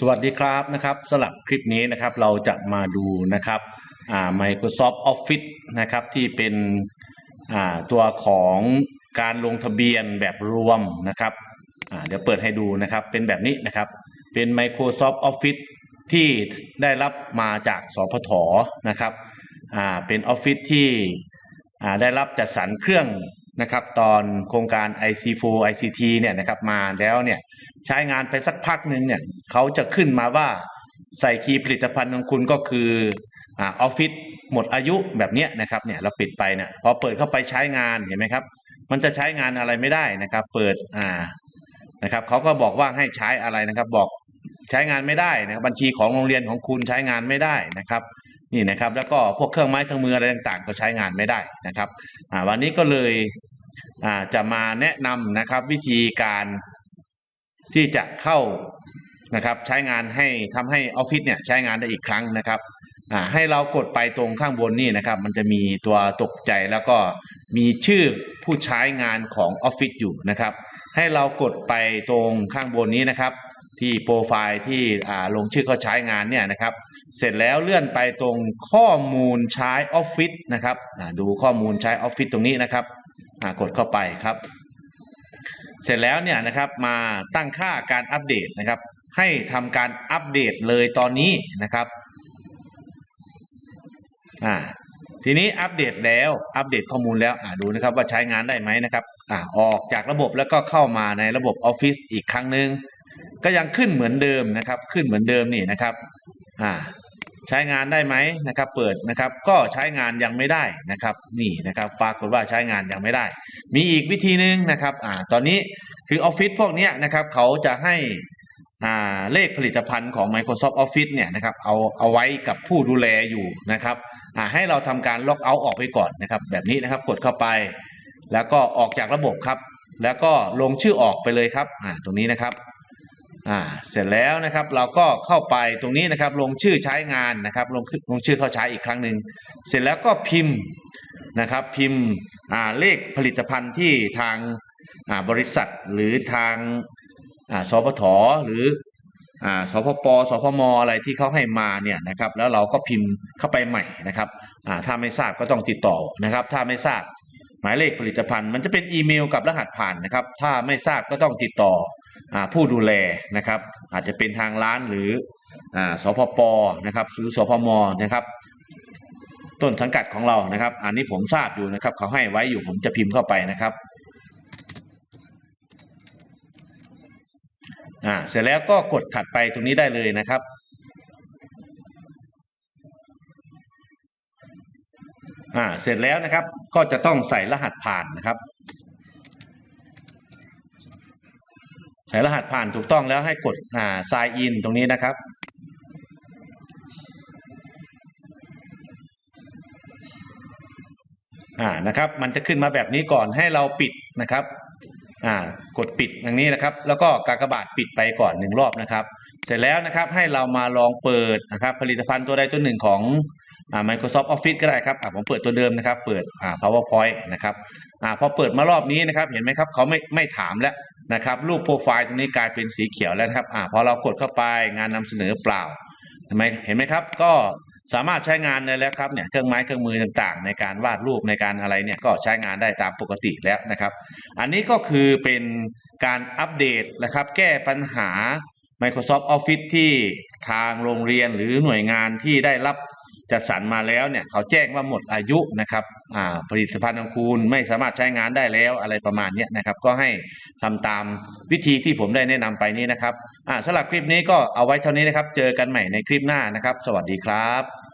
สวัสดีครับนะครับสำหรับคลิปนี้นะครับเราจะมาดูนะครับ Microsoft Office นะครับที่เป็นตัวของการลงทะเบียนแบบรวมนะครับเดี๋ยวเปิดให้ดูนะครับเป็นแบบนี้นะครับเป็น Microsoft Office ที่ได้รับมาจากสพทนะครับเป็นออฟฟิศที่ได้รับจัดสรรเครื่อง นะครับตอนโครงการ IC4 ICT เนี่ยนะครับมาแล้วเนี่ยใช้งานไปสักพักหนึ่งเนี่ยเขาจะขึ้นมาว่าใส่คีย์ผลิตภัณฑ์ของคุณก็คืออออฟฟิศหมดอายุแบบเนี้ยนะครับเนี่ยเราปิดไปเนี่ยพอเปิดเข้าไปใช้งานเห็นไหมครับ มันจะใช้งานอะไรไม่ได้นะครับ เปิดอ่านะครับเขาก็บอกว่าให้ใช้อะไรนะครับ บอกใช้งานไม่ได้นะครับบัญชีของโรงเรียนของคุณใช้งานไม่ได้นะครับ นี่นะครับ แล้วก็พวกเครื่องไม้เครื่องมืออะไรต่างๆ ก็ใช้งานไม่ได้นะครับวันนี้ก็เลยจะมาแนะนำนะครับวิธีการที่จะเข้านะครับใช้งานให้ทำให้ออฟฟิศเนี่ยใช้งานได้อีกครั้งนะครับให้เรากดไปตรงข้างบนนี่นะครับ มันจะมีตัวตกใจแล้วก็มีชื่อผู้ใช้งานของออฟฟิศอยู่นะครับ ให้เรากดไปตรงข้างบนนี้นะครับ ที่โปรไฟล์ที่ลงชื่อเขาใช้งานเนี่ยนะครับ เสร็จแล้วเลื่อนไปตรงข้อมูลใช้ออฟฟิศนะครับดูข้อมูลใช้ออฟฟิศตรงนี้นะครับกดเข้าไปครับ เสร็จแล้วเนี่ยนะครับมาตั้งค่าการอัปเดตนะครับ ให้ทำการอัปเดตเลยตอนนี้นะครับอ่าทีนี้อัปเดตแล้วอัปเดตข้อมูลแล้วดูนะครับว่าใช้งานได้ไหมนะครับอออกจากระบบแล้วก็เข้ามาในระบบ Office อีกครั้งหนึ่ง ก็ยังขึ้นเหมือนเดิมนะครับ ขึ้นเหมือนเดิมนี่นะครับอ่าใช้งานได้ไหมนะครับ เปิดนะครับ ก็ใช้งานยังไม่ได้นะครับ นี่นะครับปรากฏว่าใช้งานยังไม่ได้ มีอีกวิธีหนึ่งนะครับอ่าตอนนี้คือออฟฟิศพวกนี้นะครับ เขาจะให้อ่าเลขผลิตภัณฑ์ของ Microsoft Office เนี่ยนะครับเอาเอาไว้กับผู้ดูแลอยู่นะครับอ่าให้เราทำการล็อกเอาท์ออกไปก่อนนะครับ แบบนี้นะครับกดเข้าไป แล้วก็ออกจากระบบครับ แล้วก็ลงชื่อออกไปเลยครับอ่าตรงนี้นะครับ อ่าเสร็จแล้วนะครับเราก็เข้าไปตรงนี้นะครับลงชื่อใช้งานนะครับลงลงชื่อเข้าใช้อีกครั้งหนึ่งเสร็จแล้วก็พิมพ์นะครับพิมพ์อ่าเลขผลิตภัณฑ์ที่ทางอ่าบริษัทหรือทางอ่าสพทหรืออ่าสพปสพมอะไรที่เขาให้มาเนี่ยนะครับแล้วเราก็พิมพ์เข้าไปใหม่นะครับอ่าถ้าไม่ทราบก็ต้องติดต่อนะครับ ถ้าไม่ทราบหมายเลขผลิตภัณฑ์ มันจะเป็นอีเมลกับรหัสผ่านนะครับ ถ้าไม่ทราบก็ต้องติดต่อ ผู้ดูแลนะครับ อาจจะเป็นทางร้านหรืออสพปนะครับหรือสพมนะครับ ต้นสังกัดของเรานะครับ อันนี้ผมทราบอยู่นะครับ เขาให้ไว้อยู่ผมจะพิมพ์เข้าไปนะครับอ่าเสร็จแล้วก็กดถัดไปตรงนี้ได้เลยนะครับอ่าเสร็จแล้วนะครับก็จะต้องใส่รหัสผ่านนะครับ ใส่รหัสผ่านถูกต้องแล้วให้กดอ่า sign in ตรงนี้นะครับ อ่านะครับ มันจะขึ้นมาแบบนี้ก่อนให้เราปิดนะครับ อ่ากดปิดอย่างนี้นะครับ แล้วก็กากบาทปิดไปก่อนหนึ่งรอบนะครับ เสร็จแล้วนะครับให้เรามาลองเปิดนะครับ ผลิตภัณฑ์ตัวใดตัวหนึ่งของ Microsoft Office ก็ได้ครับผมเปิดตัวเดิมนะครับ เปิด PowerPoint นะครับอพอเปิดมารอบนี้นะครับเห็นไหมครับเขาไม่ไม่ถามแล้วนะครับรูปโปรไฟล์ตรงนี้กลายเป็นสีเขียวแล้วนะครับอพอเรากดเข้าไปงานนำเสนอเปล่าเห็นไหมเห็นไหมครับ ก็สามารถใช้งานได้แล้วครับเนี่ยเครื่องไม้เครื่องมือต่างๆ ในการวาดรูปในการอะไรเนี่ยก็ใช้งานได้ตามปกติแล้วนะครับ อันนี้ก็คือเป็นการอัปเดตนะครับ แก้ปัญหา Microsoft Office ที่ทางโรงเรียนหรือหน่วยงานที่ได้รับ จัดสรรมาแล้วเนี่ยเขาแจ้งว่าหมดอายุนะครับผลิตภัณฑ์ของคุณไม่สามารถใช้งานได้แล้วอะไรประมาณนี้นะครับ ก็ให้ทำตามวิธีที่ผมได้แนะนำไปนี้นะครับสำหรับคลิปนี้ก็เอาไว้เท่านี้นะครับ เจอกันใหม่ในคลิปหน้านะครับ สวัสดีครับ